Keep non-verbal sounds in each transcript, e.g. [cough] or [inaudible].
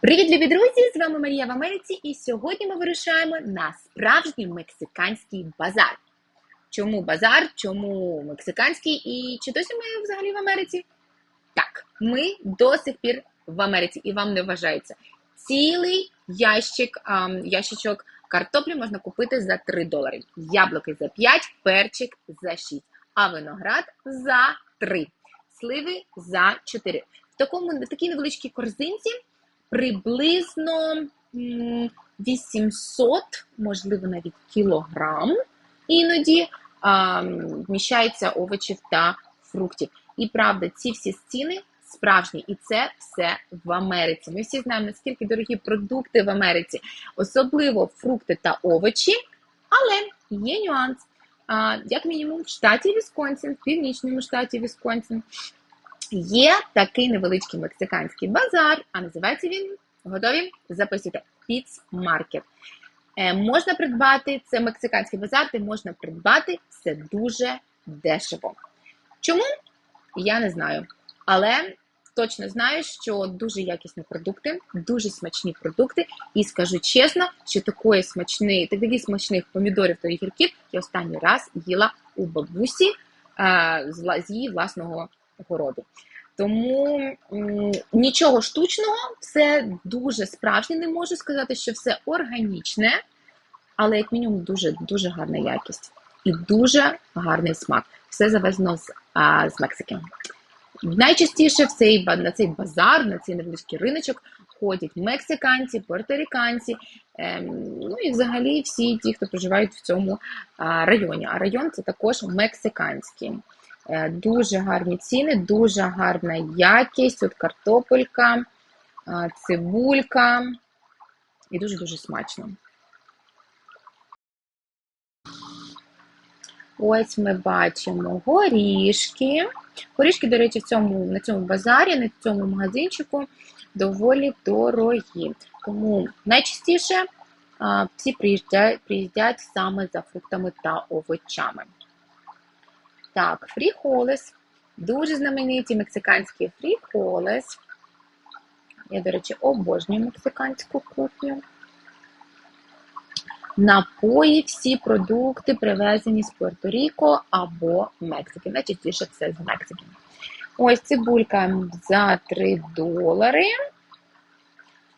Привіт, любі друзі! З вами Марія в Америці, і сьогодні ми вирушаємо на справжній мексиканський базар. Чому базар? Чому мексиканський? І чи досі ми взагалі в Америці? Так, ми до сих пір в Америці і вам не вважається. Цілий ящик, ящичок картоплі можна купити за 3 долари, яблуки за 5, перчик за 6, а виноград за 3, сливи за 4. В такому в такій невеличкій корзинці приблизно м, 800, можливо, навіть кілограм, іноді а, вміщається овочів та фруктів. І правда, ці всі ціни справжні, і це все в Америці. Ми всі знаємо, наскільки дорогі продукти в Америці, особливо фрукти та овочі, але є нюанс. Як мінімум, в штаті Вісконсін, в північному штаті Вісконсін, Є такий невеличкий мексиканський базар, а називається він готові записуйте Піц Маркет. Е, можна придбати це мексиканський базар, де можна придбати все дуже дешево. Чому? Я не знаю. Але точно знаю, що дуже якісні продукти, дуже смачні продукти. І скажу чесно, що такої смачної, таких смачних помідорів та огірків я останній раз їла у бабусі е, з її власного городу. Тому нічого штучного, все дуже справжнє. Не можу сказати, що все органічне, але як мінімум дуже дуже гарна якість і дуже гарний смак. Все завезено з, а, з Мексики. Найчастіше в цей, на цей базар, на цей невеличкий риночок ходять мексиканці, порториканці, ем, ну і взагалі всі ті, хто проживають в цьому а, районі. А район це також мексиканський. Е, Дуже гарні ціни, дуже гарна якість. От картопелька, цибулька. І дуже-дуже смачно. Ось ми бачимо горішки. Горішки, до речі, в цьому, на цьому базарі, на цьому магазинчику доволі дорогі. Тому найчастіше всі приїжджають, приїздять саме за фруктами та овочами. Так, фріхолес. Дуже знамениті мексиканські фріхолес. Я, до речі, обожнюю мексиканську кухню. Напої, всі продукти привезені з Пуерто-Ріко або Мексики. Найчастіше це з Мексики. Ось цибулька за 3 долари.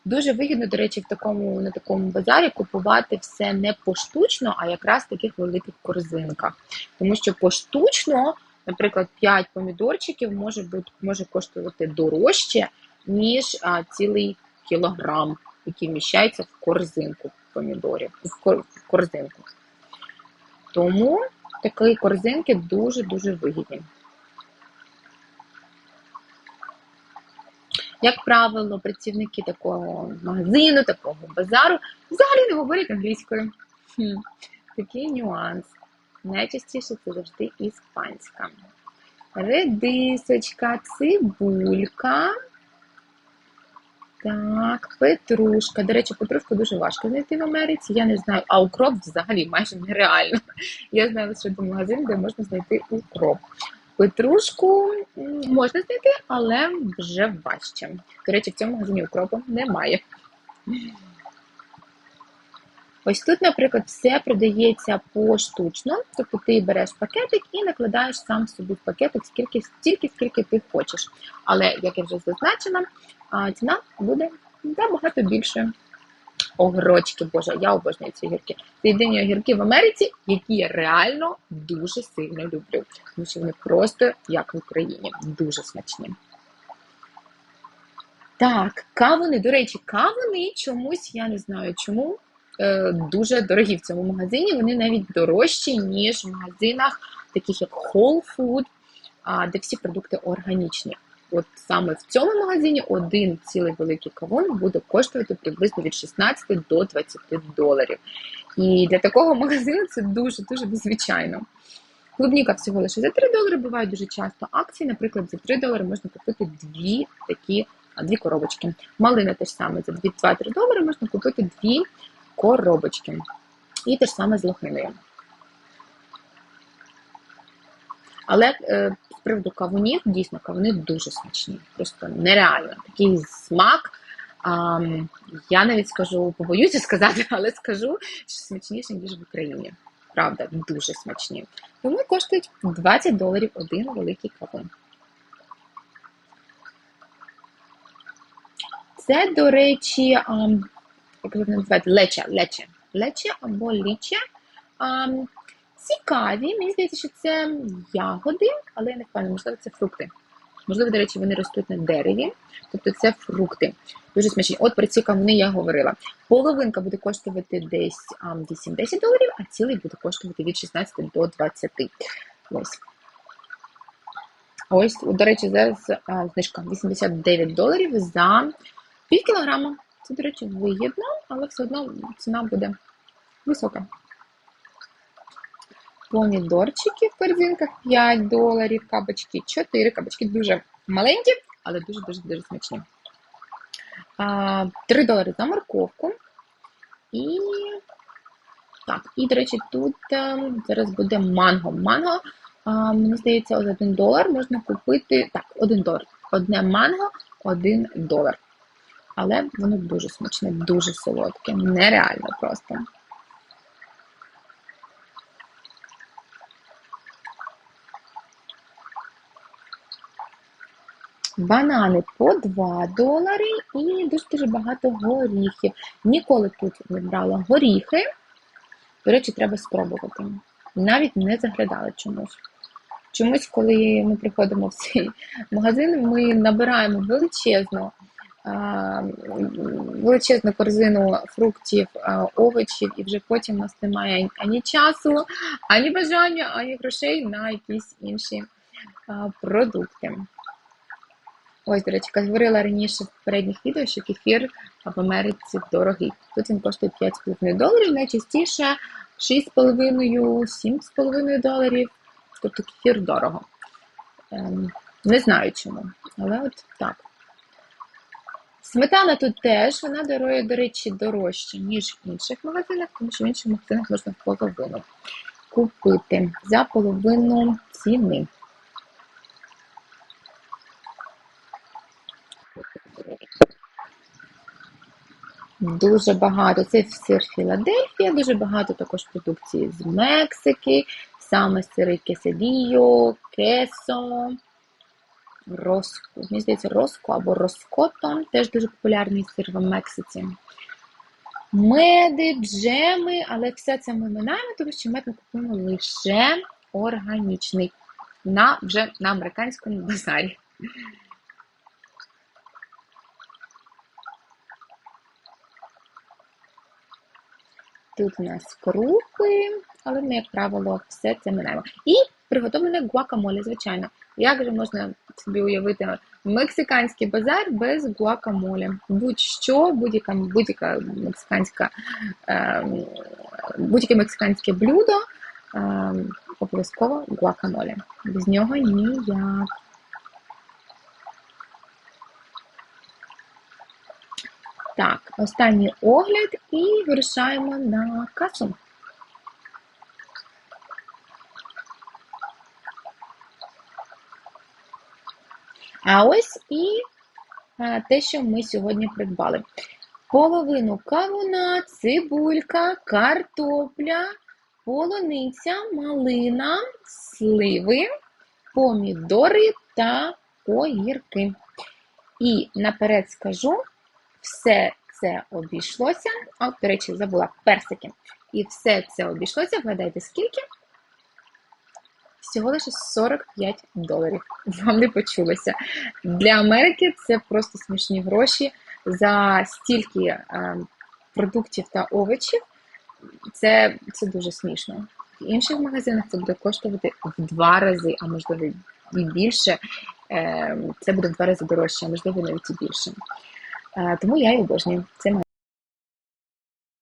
Дуже вигідно, до речі, в такому, на такому базарі купувати все не поштучно, а якраз в таких великих корзинках. Тому що поштучно, наприклад, 5 помідорчиків може бути, може коштувати дорожче, ніж а, цілий кілограм, який вміщається в корзинку помідорів, в кор- в корзинку. Тому такі корзинки дуже-дуже вигідні. Як правило, працівники такого магазину, такого базару взагалі не говорять англійською. Хм, такий нюанс. Найчастіше це завжди іспанська. Редисочка, цибулька. Так, петрушка. До речі, петрушку дуже важко знайти в Америці. Я не знаю, а укроп взагалі майже нереально. Я знаю лише один магазин, де можна знайти укроп. Петрушку можна знайти, але вже важче. До речі, в цьому магазині укропу немає. Ось тут, наприклад, все продається поштучно, тобто ти береш пакетик і накладаєш сам собі в пакетик стільки, стільки, скільки ти хочеш. Але, як я вже зазначила, ціна буде набагато більше. Огірочки, боже, я обожнюю ці огірки. Це єдині огірки в Америці, які я реально дуже сильно люблю. Тому що вони просто як в Україні, дуже смачні. Так, кавуни, до речі, кавуни чомусь, я не знаю чому, е, дуже дорогі в цьому магазині. Вони навіть дорожчі, ніж в магазинах, таких як Whole Food, де всі продукти органічні. От саме в цьому магазині один цілий великий кавун буде коштувати приблизно від 16 до 20 доларів. І для такого магазину це дуже-дуже незвичайно. Клубніка всього лише за 3 долари бувають дуже часто акції. Наприклад, за 3 долари можна купити дві такі дві коробочки. Малина теж саме за 2-3 долари можна купити дві коробочки. І те ж саме з лохиною. Але е, з приводу кавунів, дійсно, кавуни дуже смачні. Просто нереально. Такий смак А, я навіть скажу, побоюся сказати, [laughs] але скажу, що смачніше, ніж в Україні. Правда, дуже смачні. Тому коштують 20 доларів один великий кавун. Це, до речі, ам, як його лече, лече. Лече або ліче. Цікаві. Мені здається, що це ягоди, але я не впевнена, можливо, це фрукти. Можливо, до речі, вони ростуть на дереві, тобто це фрукти. Дуже смачні. От про ці кавуни я говорила. Половинка буде коштувати десь ам, 8-10 доларів, а цілий буде коштувати від 16 до 20. Ось. Ось, до речі, зараз знижка 89 доларів за пів кілограма. Це, до речі, вигідно, але все одно ціна буде висока. Помідорчики в корзинках 5 доларів, кабачки 4, кабачки дуже маленькі, але дуже-дуже дуже смачні. 3 долари за морковку. І так, і, до речі, тут е, зараз буде манго. Манго, мені здається, за 1 долар можна купити. Так, 1 долар. Одне манго, 1 долар. Але воно дуже смачне, дуже солодке, нереально просто. Банани по 2 долари і дуже-дуже багато горіхів. Ніколи тут не брала горіхи. До речі, треба спробувати. Навіть не заглядала чомусь. Чомусь, коли ми приходимо в цей магазин, ми набираємо величезну, величезну корзину фруктів, овочів, і вже потім у нас немає ані часу, ані бажання, ані грошей на якісь інші продукти. Ось, до речі, говорила раніше в попередніх відео, що кефір в Америці дорогий. Тут він коштує 5,5 доларів, найчастіше 6,5-7,5 доларів. Тобто кефір дорого. Ем, не знаю чому, але от так. Сметана тут теж, вона дарує, до речі, дорожче, ніж в інших магазинах, тому що в інших магазинах можна половину купити за половину ціни. Дуже багато. Це сир Філадельфія, дуже багато також продукції з Мексики, саме сири кеседіо, кесо, роско. Мені здається, роско або роското, теж дуже популярний сир в Мексиці. Меди, джеми, але все це ми минаємо, тому що мед ми купуємо лише органічний на, вже на американському базарі. Тут у нас крупи, але ми, як правило, все це минаємо. І приготовлене гуакамоле, звичайно. Як же можна собі уявити мексиканський базар без гуакамоле? Будь-що, будь-яка будь-яка мексиканська, е, будь-яке мексиканське блюдо, е, обов'язково гуакамоле. Без нього ніяк. Так, останній огляд і вирушаємо на касу. А ось і а, те, що ми сьогодні придбали. Половину кавуна, цибулька, картопля, полуниця, малина, сливи, помідори та огірки. І наперед скажу, все це обійшлося. А, до речі, забула персики. І все це обійшлося, вгадайте, скільки? Всього лише 45 доларів. [laughs] Вам не почулося. Для Америки це просто смішні гроші за стільки е, продуктів та овочів. Це, це дуже смішно. В інших магазинах це буде коштувати в два рази, а можливо і більше. Е, це буде в два рази дорожче, а можливо навіть і більше. Тому я і обожнюю. Це